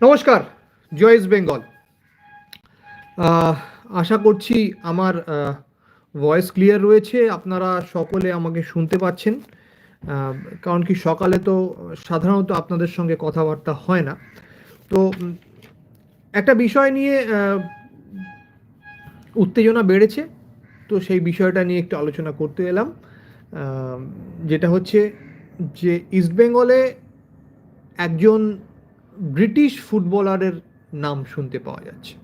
নমস্কার, জয়েস বেঙ্গল। আশা করছি আমার ভয়েস ক্লিয়ার রয়েছে। আপনারা সকলে আমাকে শুনতে পাচ্ছেন। কারণ কি সকালে তো সাধারণত আপনাদের সঙ্গে কথাবার্তা হয় না। তো একটা বিষয় নিয়ে উত্তেজনা বেড়েছে। তো সেই বিষয়টা নিয়ে একটু আলোচনা করতে এলাম। যেটা হচ্ছে যে ইস্টবেঙ্গলে একজন ব্রিটিশ ফুটবলারের নাম শুনতে পাওয়া যাচ্ছে,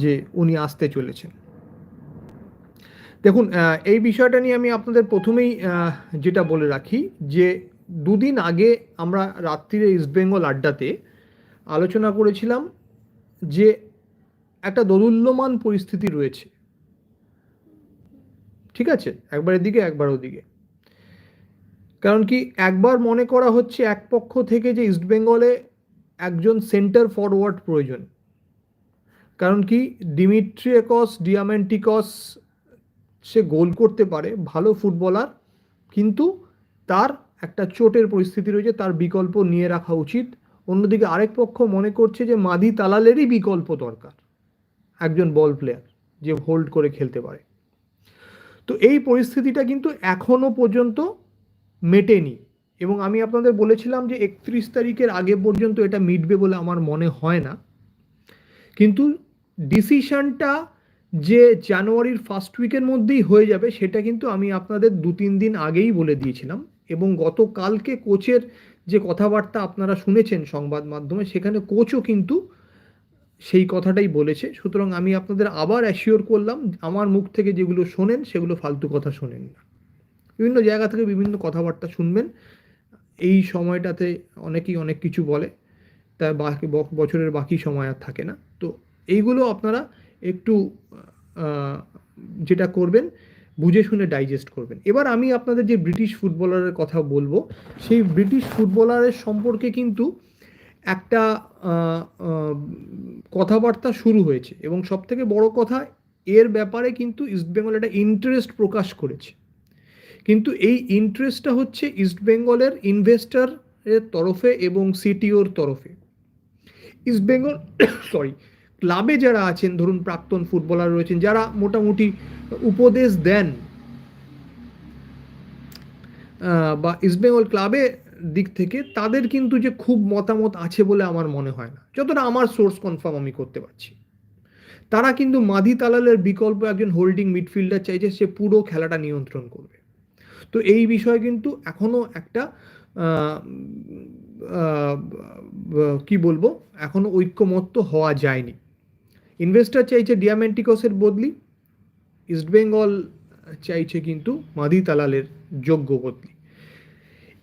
যে উনি আসতে চলেছেন। দেখুন এই বিষয়টা নিয়ে আমি আপনাদের প্রথমেই যেটা বলে রাখি, যে দুদিন আগে আমরা রাত্রিরে ইস্টবেঙ্গল আড্ডাতে আলোচনা করেছিলাম যে একটা দোদুল্যমান পরিস্থিতি রয়েছে। ঠিক আছে? একবার এদিকে, একবার ওদিকে। কারণ কি একবার মনে করা হচ্ছে এক পক্ষ থেকে যে ইস্টবেঙ্গলে একজন সেন্টার ফরওয়ার্ড প্রয়োজন। কারণ কি ডিমিট্রিয়াকস ডিয়ামেন্টিকস সে গোল করতে পারে, ভালো ফুটবলার কিন্তু তার একটা চোটের পরিস্থিতি রয়েছে, তার বিকল্প নিয়ে রাখা উচিত। অন্যদিকে আরেক পক্ষ মনে করছে যে মাদি তালালেরই বিকল্প দরকার, একজন বল প্লেয়ার যে হোল্ড করে খেলতে পারে। তো এই পরিস্থিতিটা কিন্তু এখনও পর্যন্ত মেটেনি। এবং আমি আপনাদের বলেছিলাম যে একত্রিশ তারিখের আগে পর্যন্ত এটা মিটবে বলে আমার মনে হয় না। কিন্তু ডিসিশনটা যে জানুয়ারির ফার্স্ট উইকের মধ্যেই হয়ে যাবে, সেটা কিন্তু আমি আপনাদের দু তিন দিন আগেই বলে দিয়েছিলাম। এবং গতকালকে কোচের যে কথাবার্তা আপনারা শুনেছেন সংবাদ মাধ্যমে, সেখানে কোচও কিন্তু সেই কথাটাই বলেছে। সুতরাং আমি আপনাদের আবার অ্যাসিওর করলাম, আমার মুখ থেকে যেগুলো শোনেন, সেগুলো ফালতু কথা শোনেন না। বিভিন্ন জায়গা থেকে বিভিন্ন কথাবার্তা শুনবেন। এই সময়টাতে অনেকেই অনেক কিছু বলে তার বাকি বছরের বাকি সময় আর থাকে না। তো এইগুলো আপনারা একটু যেটা করবেন, বুঝে শুনে ডাইজেস্ট করবেন। এবার আমি আপনাদের যে ব্রিটিশ ফুটবলারের কথা বলব, সেই ব্রিটিশ ফুটবলারের সম্পর্কে কিন্তু একটা কথাবার্তা শুরু হয়েছে। এবং সবথেকে বড় কথা, এর ব্যাপারে কিন্তু ইস্টবেঙ্গল একটা ইন্টারেস্ট প্রকাশ করেছে। কিন্তু এই ইন্টারেস্টটা হচ্ছে ইস্টবেঙ্গলের ইনভেস্টরের তরফে এবং সিটিওর তরফে। ইস্টবেঙ্গল সরি ক্লাবে যারা আছেন, ধরুন প্রাক্তন ফুটবলার রয়েছেন, যারা মোটামুটি উপদেশ দেন বা ইস্টবেঙ্গল ক্লাবে দিক থেকে, তাদের কিন্তু যে খুব মতামত আছে বলে আমার মনে হয় না। যতটা আমার সোর্স কনফার্ম আমি করতে পারছি। তারা কিন্তু মাদি তালালের বিকল্প একজন হোল্ডিং মিডফিল্ডার চাইছে, সে পুরো খেলাটা নিয়ন্ত্রণ করবে। তো এই বিষয়ে কিন্তু এখনও একটা কি বলব, এখনও ঐক্যমত্য হওয়া যায়নি। ইনভেস্টার চাইছে ডিয়ামেন্টিকসের বদলি ইস্টবেঙ্গল চাইছে কিন্তু মাদি তালালের যোগ্য বদলি।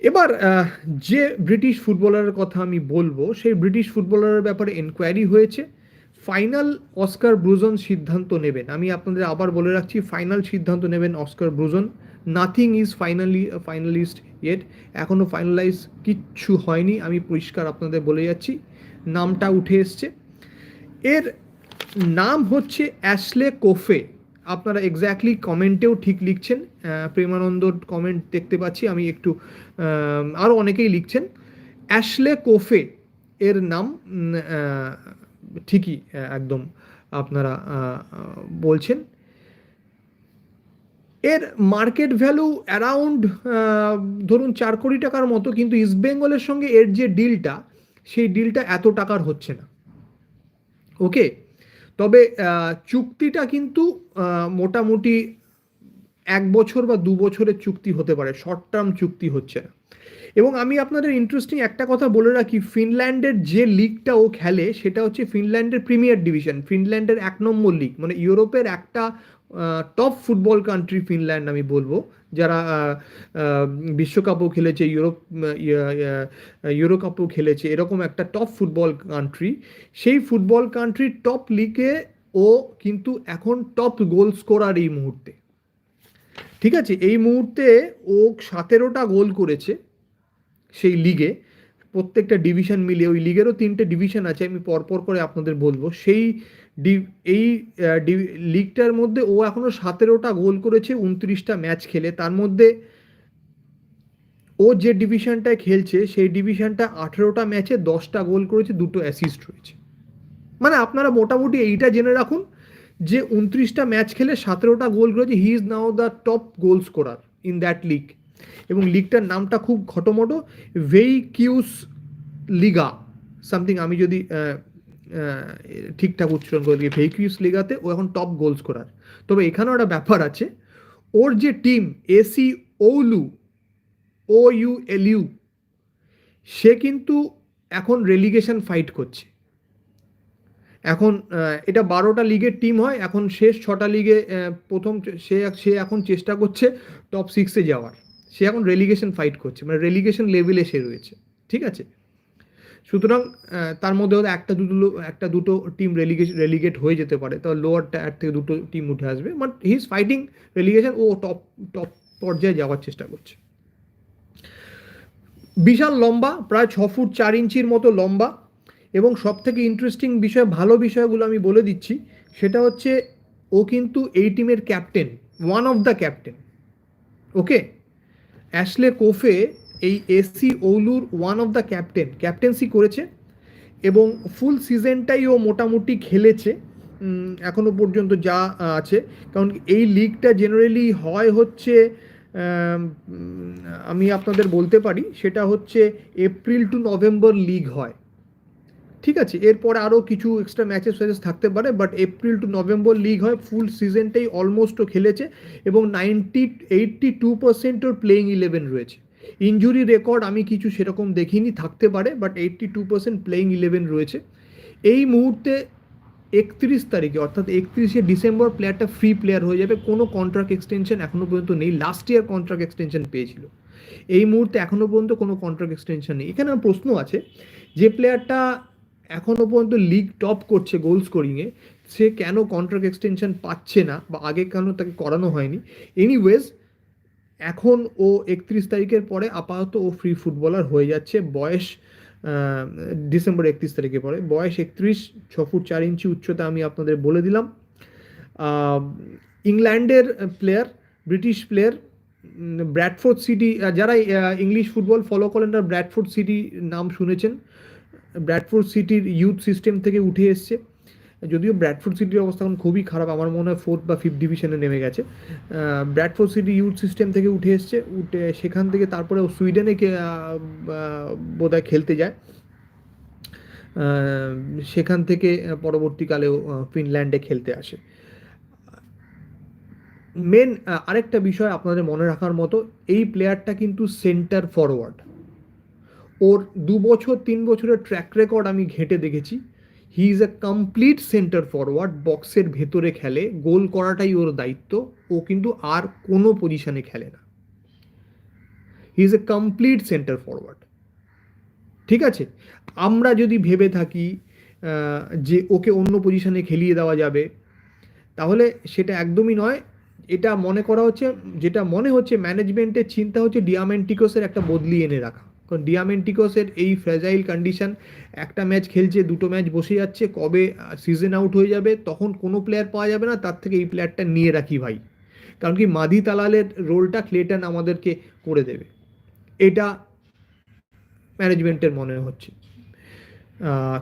এবার যে ব্রিটিশ ফুটবলারের কথা আমি বলব, সেই ব্রিটিশ ফুটবলারের ব্যাপারে এনকোয়ারি হয়েছে। ফাইনাল অস্কার ব্রুজন সিদ্ধান্ত নেবেন। আমি আপনাদের আবার বলে রাখছি ফাইনাল সিদ্ধান্ত নেবেন Oscar Bruzon nothing is finally finalist yet এখনও ফাইনালাইজ কিচ্ছু হয়নি, আমি পরিষ্কার আপনাদের বলে যাচ্ছি। নামটা উঠে এসছে। এর নাম হচ্ছে অ্যাশলে কোফে। আপনারা এক্স্যাক্টলি কমেন্টেও ঠিক লিখছেন। প্রেমানন্দর কমেন্ট দেখতে পাচ্ছি, আমি একটু আরও অনেকেই লিখছেন। অ্যাশলে কোফে এর নাম ঠিকই একদম আপনারা বলছেন। এর মার্কেট ভ্যালু অ্যারাউন্ড ধরুন চার কোটি টাকার মতো, কিন্তু ইস্ট বেঙ্গলের সঙ্গে এর যে ডিলটা সেই ডিলটা এত টাকার হচ্ছে না। ওকে তবে চুক্তিটা কিন্তু মোটামুটি এক বছর বা দু বছরের চুক্তি হতে পারে শর্ট টার্ম চুক্তি হচ্ছে এবং আমি আপনাদের ইন্টারেস্টিং একটা কথা বলে রাখি, ফিনল্যান্ডের যে লিগটা ও খেলে, সেটা হচ্ছে ফিনল্যান্ডের প্রিমিয়ার ডিভিশন ফিনল্যান্ডের এক নম্বর লিগ মানে ইউরোপের একটা টপ ফুটবল কান্ট্রি ফিনল্যান্ড আমি বলব, যারা বিশ্বকাপও খেলেছে, ইউরোপ ইউরো কাপও খেলেছে, এরকম একটা টপ ফুটবল কান্ট্রি সেই ফুটবল কান্ট্রির টপ লিগে ও কিন্তু এখন টপ গোল স্কোরার এই মুহূর্তে। ঠিক আছে, এই মুহূর্তে ও সতেরোটা গোল করেছে সেই লিগে। প্রত্যেকটা ডিভিশন মিলিয়ে ওই লিগেরও তিনটে ডিভিশন আছে, আমি পরপর করে আপনাদের বলব। সেই এই লিগটার মধ্যে ও এখনও সতেরোটা গোল করেছে, উনত্রিশটা ম্যাচ খেলে। তার মধ্যে ও যে ডিভিশনটায় খেলছে, সেই ডিভিশনটা আঠেরোটা ম্যাচে দশটা গোল করেছে, দুটো অ্যাসিস্ট রয়েছে। মানে আপনারা মোটামুটি এইটা জেনে রাখুন যে উনত্রিশটা ম্যাচ খেলে সতেরোটা গোল করেছে he is now the top goal scorer in that league এবং লিগটার নামটা খুব খটোমটো ভেইকিউস লিগা সামথিং আমি যদি ঠিকঠাক উচ্চারণ করে দিই ভেইকিউস লিগাতে ও এখন টপ গোল স্কোরার তবে এখানেও একটা ব্যাপার আছে, ওর যে team AC Oulu O U L U সে কিন্তু এখন রেলিগেশন ফাইট করছে। এখন এটা বারোটা লিগের টিম হয়। এখন শেষ ছটা লিগে প্রথম সে সে এখন চেষ্টা করছে টপ সিক্সে যাওয়ার। সে এখন রেলিগেশন ফাইট করছে মানে রেলিগেশন লেভেলে সে রয়েছে। ঠিক আছে? সুতরাং তার মধ্যে হয়তো একটা দুটো একটা দুটো টিম রেলিগেশন রেলিগেট হয়ে যেতে পারে। তো লোয়ার টায়ার থেকে দুটো টিম উঠে আসবে। But he is fighting relegation O top top পর্যায়ে যাওয়ার চেষ্টা করছে। বিশাল লম্বা, প্রায় ছ ফুট চার ইঞ্চির মতো লম্বা এবং সব থেকে ইন্টারেস্টিং বিষয় ভালো বিষয়গুলো আমি বলে দিচ্ছি সেটা হচ্ছে ও কিন্তু এই টিমের captain one of the captain okay Ashley Coffey এই AC ওলুর one of the captain captaincy করেছে এবং ফুল সিজনটাই ও মোটামুটি খেলেছে উম, এখনও পর্যন্ত যা আছে। কারণ এই লিগটা জেনারেলি হয় হচ্ছে আমি আপনাদের বলতে পারি সেটা হচ্ছে এপ্রিল টু নভেম্বর লিগ হয়। ঠিক আছে, এরপরে আরও কিছু এক্সট্রা ম্যাচেস ফ্যাচেস থাকতে পারে but April to November league হয় ফুল সিজনটাই অলমোস্ট খেলেছে, এবং নাইনটি এইটটি টু পার্সেন্ট ওর প্লেইং ইলেভেন রয়েছে। ইঞ্জুরি রেকর্ড আমি কিছু সেরকম দেখিনি, থাকতে পারে but eighty two percent playing eleven রয়েছে। এই মুহূর্তে একত্রিশ তারিখে, অর্থাৎ একত্রিশে ডিসেম্বর প্লেয়ারটা ফ্রি প্লেয়ার হয়ে যাবে, কোনো কন্ট্রাক্ট এক্সটেনশন এখনও পর্যন্ত নেই লাস্ট ইয়ার কন্ট্রাক্ট এক্সটেনশন পেয়েছিল। এই মুহূর্তে এখনও পর্যন্ত কোনো কন্ট্রাক্ট এক্সটেনশন নেই। এখানে আমার প্রশ্ন আছে, যে প্লেয়ারটা এখনও পর্যন্ত লিগ টপ করছে গোল স্কোরিংয়ে সে কেন কন্ট্রাক্ট এক্সটেনশন পাচ্ছে না বা আগে কেন তাকে করানো হয়নি? এনিওয়েজ এখন ও একত্রিশ তারিখের পরে আপাতত ও ফ্রি ফুটবলার হয়ে যাচ্ছে। বয়স ডিসেম্বর একত্রিশ তারিখে পরে। বয়স একত্রিশ, ছ ফুট চার ইঞ্চি উচ্চতা আমি আপনাদের বলে দিলাম। ইংল্যান্ডের player British player Bradford City যারা ইংলিশ ফুটবল ফলো করেন তারা ব্র্যাডফোর্ড সিটি নাম শুনেছেন। ব্র্যাডফোর্ড সিটির ইউথ সিস্টেম থেকে উঠে এসছে। যদিও ব্র্যাডফোর্ড সিটির অবস্থা এখন খুবই খারাপ আমার মনে হয় ফোর্থ বা ফিফথ ডিভিশনে নেমে গেছে। ব্র্যাডফোর্ড সিটি ইউথ সিস্টেম থেকে উঠে এসছে উঠে সেখান থেকে তারপরে সুইডেনে আহ, বোধহয় খেলতে যায়। সেখান থেকে পরবর্তীকালেও ফিনল্যান্ডে খেলতে আসে। মেন আরেকটা বিষয় আপনাদের মনে রাখার মতো এই প্লেয়ারটা কিন্তু সেন্টার ফরওয়ার্ড ওর দু বছর, তিন বছরের ট্র্যাক রেকর্ড আমি ঘেঁটে দেখেছি। He is a complete centre forward বক্সের ভেতরে খেলে গোল করাটাই ওর দায়িত্ব। ও কিন্তু আর কোনো পজিশনে খেলে না। He is a complete centre forward ঠিক আছে? আমরা যদি ভেবে থাকি যে ওকে অন্য পজিশনে খেলিয়ে দেওয়া যাবে, তাহলে সেটা একদমই নয়। এটা মনে করা হচ্ছে, যেটা মনে হচ্ছে ম্যানেজমেন্টের চিন্তা হচ্ছে ডিয়ামেন্টিকোসের একটা বদলি এনে রাখা। ডিয়ামেন্টিকোসের এই ফ্র্যাজাইল কন্ডিশন একটা ম্যাচ খেলছে, দুটো ম্যাচ বসে যাচ্ছে, কবে সিজন আউট হয়ে যাবে, তখন কোনো প্লেয়ার পাওয়া যাবে না, তার থেকে এই প্লেয়ারটা নিয়ে রাখি ভাই। কারণ কি, মাদি তালালের রোলটা ক্লেটন আমাদেরকে করে দেবে। এটা ম্যানেজমেন্টের মনে হচ্ছে।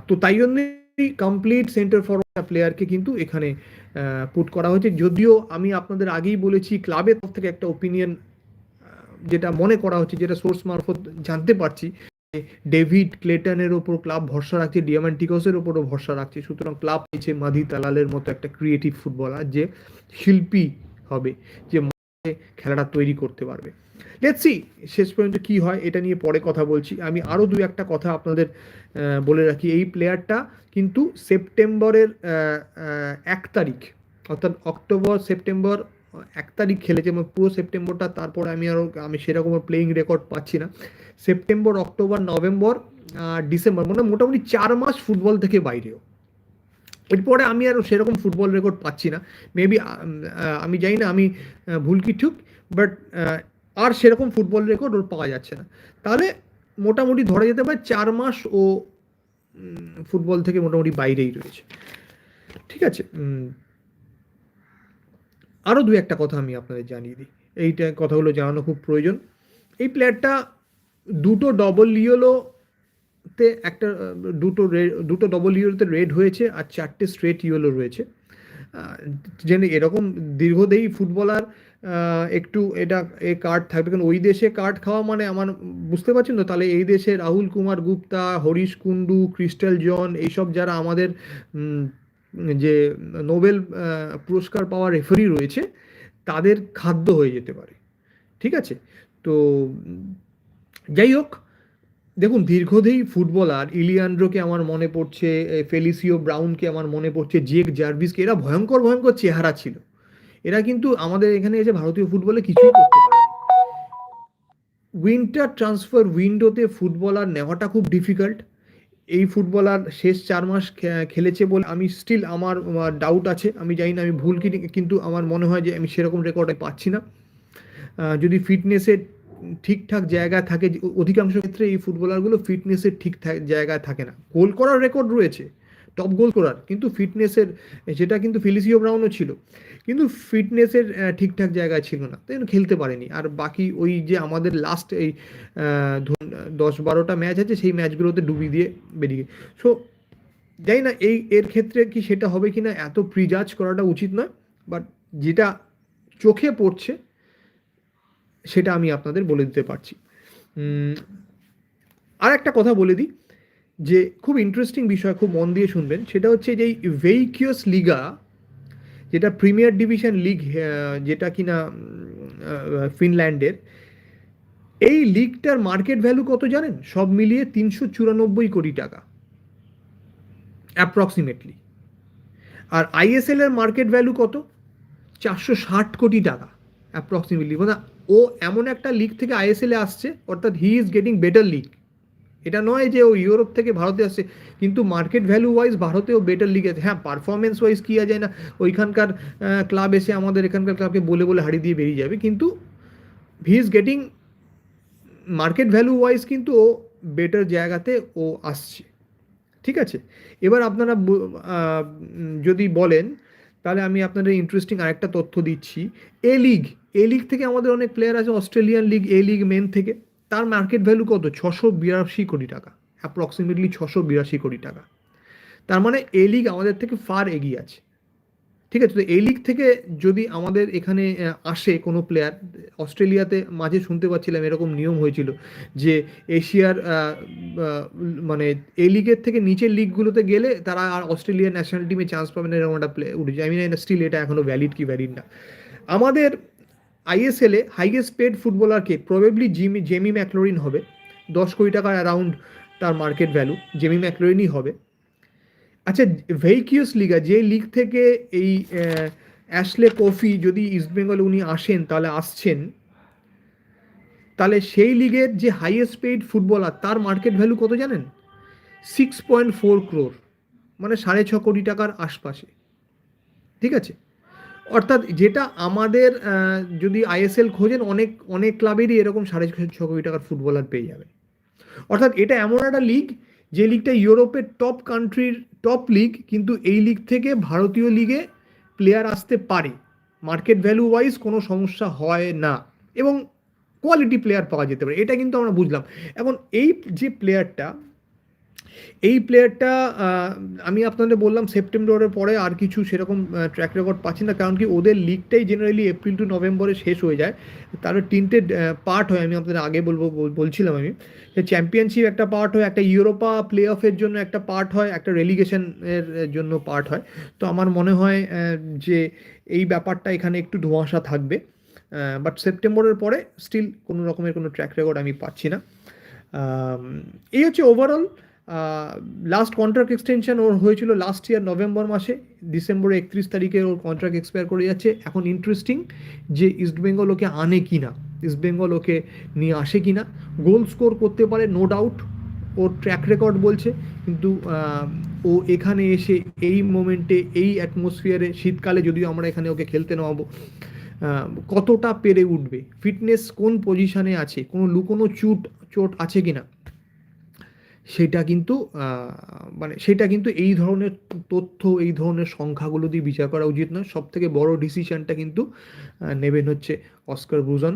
তো তাই জন্যই কমপ্লিট সেন্টার ফরওয়ার্ড প্লেয়ারকে কিন্তু এখানে পুট করা হয়েছে। যদিও আমি আপনাদের আগেই বলেছি ক্লাবের তরফ থেকে একটা ওপিনিয়ন যেটা মনে করা হচ্ছে, যেটা সোর্স মারফত জানতে পারছি ডেভিড ক্লেটনের ওপর ক্লাব ভরসা রাখছে ডিয়ামান্টিকসের ওপরও ভরসা রাখছে। সুতরাং ক্লাব পেয়েছে মাধি তালালের মতো একটা ক্রিয়েটিভ ফুটবলার যে শিল্পী হবে, যে খেলাটা তৈরি করতে পারবে। লেটস শেষ পর্যন্ত কি হয়, এটা নিয়ে পরে কথা বলছি। আমি আরও দু একটা কথা আপনাদের বলে রাখি এই প্লেয়ারটা কিন্তু সেপ্টেম্বরের এক তারিখ, অর্থাৎ অক্টোবর, সেপ্টেম্বর এক তারিখ খেলেছে এবং পুরো সেপ্টেম্বরটা, তারপর আমি আরও আমি সেরকম প্লেইং রেকর্ড পাচ্ছি না। সেপ্টেম্বর, অক্টোবর, নভেম্বর ডিসেম্বর মানে মোটামুটি চার মাস ফুটবল থেকে বাইরেও। এরপরে আমি আর সেরকম ফুটবল রেকর্ড পাচ্ছি না। মেবি আমি জানি না, আমি ভুল কি ঠিক বাট আর সেরকম ফুটবল রেকর্ড ওর পাওয়া যাচ্ছে না। তাহলে মোটামুটি ধরা যেতে পারে চার মাস ও ফুটবল থেকে মোটামুটি বাইরেই রয়েছে। ঠিক আছে আরও দু একটা কথা আমি আপনাদের জানিয়ে দিই। এইটা কথাগুলো জানানো খুব প্রয়োজন। এই প্লেয়ারটা দুটো ডবল ইয়েলোতে একটা, দুটো রে- দুটো ডবল ইয়েলোতে রেড হয়েছে আর চারটে স্ট্রেট ইয়েলো রয়েছে। জেনে এরকম দীর্ঘদেহী ফুটবলার একটু এটা, এ কার্ড থাকবে। কারণ ওই দেশে কার্ড খাওয়া মানে আমার বুঝতে পারছেন তো? তাহলে এই দেশে রাহুল কুমার গুপ্তা, হরিশ কুন্ডু ক্রিস্টাল জন, এইসব যারা আমাদের যে নোবেল পুরস্কার পাওয়া রেফারি রয়েছে, তাদের খাদ্য হয়ে যেতে পারে। ঠিক আছে? তো যাই হোক, দেখুন, দীর্ঘদেহী ফুটবলার ইলিয়ান্ড্রোকে আমার মনে পড়ছে ফেলিসিও ব্রাউনকে আমার মনে পড়ছে, জেক জার্ভিসকে, এরা ভয়ঙ্কর ভয়ঙ্কর চেহারা ছিল। এরা কিন্তু আমাদের এখানে এসে ভারতীয় ফুটবলে কিছুই করতে পারে উইন্টার ট্রান্সফার উইন্ডোতে ফুটবলার নেওয়াটা খুব ডিফিকাল্ট এই ফুটবলার শেষ চার মাস খেলেছে বলে আমি স্টিল আমার ডাউট আছে। আমি জানি না, আমি ভুল কি কিন্তু আমার মনে হয় যে আমি সেরকম রেকর্ডে পাচ্ছি না। যদি ফিটনেসের ঠিকঠাক জায়গা থাকে, অধিকাংশ ক্ষেত্রে এই ফুটবলারগুলো ফিটনেসের ঠিক জায়গায় থাকে না। গোল করার রেকর্ড রয়েছে। টপ গোল করার। কিন্তু ফিটনেসের যেটা কিন্তু ফেলিসিও ব্রাউনও ছিল। কিন্তু ফিটনেসের ঠিকঠাক জায়গায় ছিল না। তাই খেলতে পারেনি। আর বাকি ওই যে আমাদের লাস্ট এই দশ বারোটা ম্যাচ আছে, সেই ম্যাচগুলোতে ডুবিয়ে দিয়ে বেরিয়ে। সো জানি না এই, এর ক্ষেত্রে কি সেটা হবে কি না এত প্রিজাজ করাটা উচিত নয়। বাট যেটা চোখে পড়ছে, সেটা আমি আপনাদের বলে দিতে পারছি। আর একটা কথা বলে দিই। যে খুব ইন্টারেস্টিং বিষয় খুব মন দিয়ে শুনবেন, সেটা হচ্ছে যে ভেইকিউস লিগা যেটা প্রিমিয়ার ডিভিশন লিগ যেটা কিনা ফিনল্যান্ডের এই লিগটার মার্কেট ভ্যালু কত জানেন? সব মিলিয়ে তিনশো চুরানব্বই কোটি টাকা অ্যাপ্রক্সিমেটলি আর আইএসএল এর মার্কেট ভ্যালু কত? চারশো ষাট কোটি টাকা অ্যাপ্রক্সিমেটলি মানে ও এমন একটা লিগ থেকে আইএসএল এ আসছে, অর্থাৎ he is getting better league এটা নয় যে ও ইউরোপ থেকে ভারতে আসছে, কিন্তু মার্কেট ভ্যালু ওয়াইজ ভারতেও বেটার লিগ আছে। হ্যাঁ পারফরমেন্স ওয়াইজ কী যায় না, ওইখানকার ক্লাব এসে আমাদের এখানকার ক্লাবকে বলে বলে হারিয়ে দিয়ে বেরিয়ে যাবে, কিন্তু he is getting market value wise কিন্তু ও বেটার জায়গাতে ও আসছে। ঠিক আছে? এবার আপনারা যদি বলেন, তাহলে আমি আপনাদের ইন্টারেস্টিং আরেকটা তথ্য দিচ্ছি। এ লিগ এ লিগ থেকে আমাদের অনেক প্লেয়ার আছে Australian league A league men থেকে। তার মার্কেট ভ্যালু কত? ছশো বিরাশি কোটি টাকা। অ্যাপ্রক্সিমেটলি ছশো বিরাশি কোটি টাকা। তার মানে এ লিগ আমাদের থেকে ফার এগিয়ে আছে। ঠিক আছে? তো এই লিগ থেকে যদি আমাদের এখানে আসে কোনো প্লেয়ার অস্ট্রেলিয়াতে মাঝে শুনতে পাচ্ছিলাম এরকম নিয়ম হয়েছিল যে এশিয়ার মানে এই লিগের থেকে নিচের লিগগুলোতে গেলে তারা আর অস্ট্রেলিয়ার ন্যাশনাল টিমে চান্স পাবে না এরকম একটা প্লে উঠেছে। আমি না স্টিল এটা এখনও ভ্যালিড কি ভ্যালিড না। আমাদের আইএসএলে হাইয়েস্ট পেড ফুটবলারকে প্রবেবলি জিমি জেমি ম্যাকলোরিন হবে। দশ কোটি টাকার অ্যারাউন্ড তার মার্কেট ভ্যালু জেমি ম্যাকলোরিনই হবে। আচ্ছা ভেইকিউস লিগা যে লিগ থেকে এই অ্যাশলে কফি যদি ইস্টবেঙ্গলে উনি আসেন, তাহলে আসছেন, তাহলে সেই লিগের যে হাইয়েস্ট পেইড ফুটবলার তার মার্কেট ভ্যালু কত জানেন? সিক্স পয়েন্ট ফোর ক্রোর মানে সাড়ে ছ কোটি টাকার আশপাশে। ঠিক আছে? অর্থাৎ যেটা আমাদের যদি আইএসএল খোঁজেন, অনেক অনেক ক্লাবেরই এরকম সাড়ে ছ কোটি টাকার ফুটবলার পেয়ে যাবে অর্থাৎ এটা এমন একটা লিগ যে লিগটা ইউরোপের টপ কান্ট্রির টপ লিগ কিন্তু এই লিগ থেকে ভারতীয় লিগে প্লেয়ার আসতে পারে। মার্কেট ভ্যালু ওয়াইজ কোনো সমস্যা হয় না। এবং কোয়ালিটি প্লেয়ার পাওয়া যেতে পারে। এটা কিন্তু আমরা বুঝলাম। এখন এই যে প্লেয়ারটা এই প্লেয়ারটা আমি আপনাদের বললাম সেপ্টেম্বরের পরে আর কিছু সেরকম ট্র্যাক রেকর্ড পাচ্ছি না, কারণ কি ওদের লিগটাই জেনারেলি এপ্রিল টু নভেম্বরে শেষ হয়ে যায়। তার তিনটে পার্ট হয়, আমি আপনাদের আগে বলব বলছিলাম আমি। চ্যাম্পিয়নশিপ একটা পার্ট হয়, একটা ইউরোপা প্লে অফের জন্য একটা পার্ট হয়, একটা রেলিগেশনের জন্য পার্ট হয়। তো আমার মনে হয় যে এই ব্যাপারটা এখানে একটু ধোঁয়াশা থাকবে। বাট সেপ্টেম্বরের পরে স্টিল কোনো রকমের কোনো ট্র্যাক রেকর্ড আমি পাচ্ছি না। এই হচ্ছে ওভারঅল লাস্ট কন্ট্রাক্ট এক্সটেনশন ওর হয়েছিল লাস্ট ইয়ার নভেম্বর মাসে ডিসেম্বরে একত্রিশ তারিখে ওর কন্ট্রাক্ট এক্সপায়ার করে যাচ্ছে। এখন ইন্টারেস্টিং যে ইস্টবেঙ্গল ওকে আনে কি না ইস্টবেঙ্গল ওকে নিয়ে আসে কি না গোল স্কোর করতে পারে নো ডাউট ওর ট্র্যাক রেকর্ড বলছে। কিন্তু ও এখানে এসে এই মোমেন্টে এই অ্যাটমসফিয়ারে শীতকালে যদিও আমরা এখানে ওকে খেলতে আহ, কতটা পেরে উঠবে? ফিটনেস কোন পজিশনে আছে? কোনো লুকোনো চুট চোট আছে কিনা? সেটা কিন্তু মানে সেটা কিন্তু এই ধরনের তথ্য এই ধরনের সংখ্যাগুলো দিয়ে বিচার করা উচিত নয়। সব থেকে বড় ডিসিশনটা কিন্তু নেবেন হচ্ছে অস্কার ব্রুজন।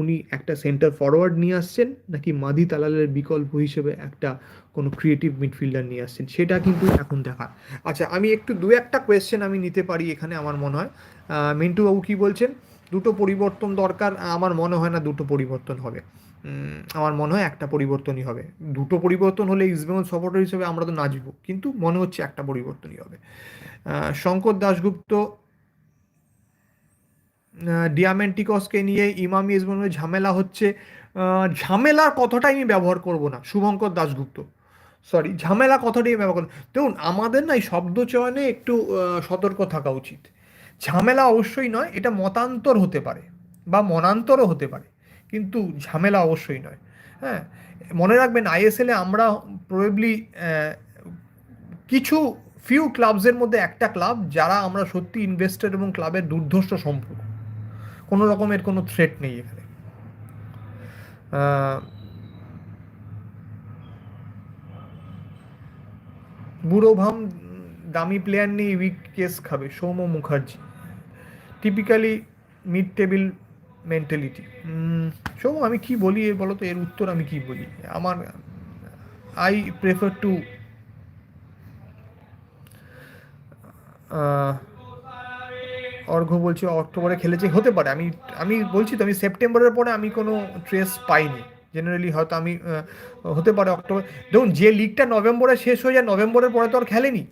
উনি একটা সেন্টার ফরওয়ার্ড নিয়ে আসছেন নাকি মাদি তালালের বিকল্প হিসেবে একটা কোনো ক্রিয়েটিভ মিডফিল্ডার নিয়ে আসছেন? সেটা কিন্তু এখন দেখা আচ্ছা আমি একটু দু একটা কোয়েশ্চেন আমি নিতে পারি এখানে আমার মনে হয়। আহ, মিন্টু বাবু কী বলছেন? দুটো পরিবর্তন দরকার আমার মনে হয় না দুটো পরিবর্তন হবে। আমার মনে হয় একটা পরিবর্তনই হবে। দুটো পরিবর্তন হলে ইস্টবেঙ্গল সাপোর্টার হিসেবে আমরা তো নাচবো, কিন্তু মনে হচ্ছে একটা পরিবর্তনই হবে। শঙ্কর দাশগুপ্ত ডিয়ামেন্টিকসকে নিয়ে ইমামি ইসমামের ঝামেলা হচ্ছে। ঝামেলার কথাটাই আমি ব্যবহার করব না, শুভঙ্কর দাশগুপ্ত। সরি ঝামেলা কথাটাই ব্যবহার করব দেখুন, আমাদের না এই শব্দ চয়নে একটু সতর্ক থাকা উচিত। ঝামেলা অবশ্যই নয়, এটা মতান্তর হতে পারে বা মনান্তরও হতে পারে। কিন্তু ঝামেলা অবশ্যই নয়। হ্যাঁ মনে রাখবেন আইএসএলে আমরা প্রবেবলি কিছু ফিউ ক্লাবসের মধ্যে একটা ক্লাব যারা আমরা সত্যি ইনভেস্টার এবং ক্লাবের দুর্ধর্ষ সম্পর্ক। কোনো রকমের কোনো থ্রেট নেই এখানে। বুড়োভাম দামি প্লেয়ার নিয়ে উইক কেস খাবে। Soumya Mukherjee. Typically mid table mentality Soumya, আমি কি বলি বলো তো? এর উত্তর আমি কি বলি? আমার আই প্রেফার টু অর্ঘ বলছি, অক্টোবরে খেলেছে, হতে পারে। আমি আমি বলছি তো, আমি সেপ্টেম্বরের পরে আমি কোনো ট্রেস পাইনি। জেনারেলি হয়তো আমি হতে পারে অক্টোবর। দেখুন, যে লিগটা নভেম্বরে শেষ হয়ে যায়, নভেম্বরের পরে তো আর খেলেনি।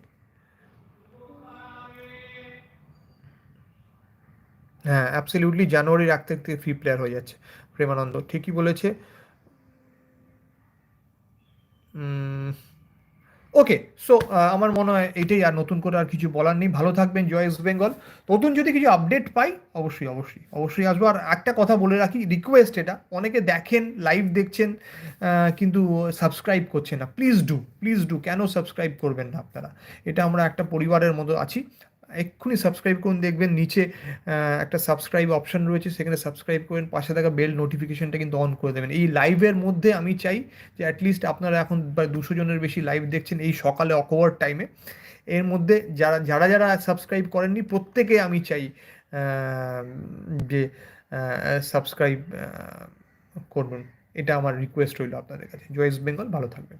হ্যাঁ অ্যাবসলিউটলি জানুয়ারির এক থেকে ফ্রি প্লেয়ার হয়ে যাচ্ছে প্রেমানন্দ। ঠিকই বলেছে। ওকে সো আমার মনে হয় এটাই আর নতুন করে আর কিছু বলার নেই। ভালো থাকবেন, জয় ইস্ট বেঙ্গল নতুন যদি কিছু আপডেট পাই, অবশ্যই অবশ্যই অবশ্যই আসব। আর একটা কথা বলে রাখি রিকোয়েস্ট এটা। অনেকে দেখেন লাইভ দেখছেন কিন্তু সাবস্ক্রাইব করছেন না। প্লিজ ডু প্লিজ ডু কেন সাবস্ক্রাইব করবেন না আপনারা? এটা আমরা একটা পরিবারের মতো আছি। এক্ষুনি সাবস্ক্রাইব করুন, দেখবেন নিচে একটা সাবস্ক্রাইব অপশন রয়েছে, সেখানে সাবস্ক্রাইব করবেন, পাশে থাকা বেল নোটিফিকেশনটা কিন্তু অন করে দেবেন। এই লাইভের মধ্যে আমি চাই যে অ্যাটলিস্ট আপনারা এখন প্রায় দুশো জনের বেশি লাইভ দেখছেন এই সকালে অকওয়ার্ড টাইমে এর মধ্যে যারা যারা যারা সাবস্ক্রাইব করেননি, প্রত্যেকে আমি চাই যে সাবস্ক্রাইব করবেন। এটা আমার রিকোয়েস্ট রইল আপনাদের কাছে। জয়েস বেঙ্গল, ভালো থাকবেন।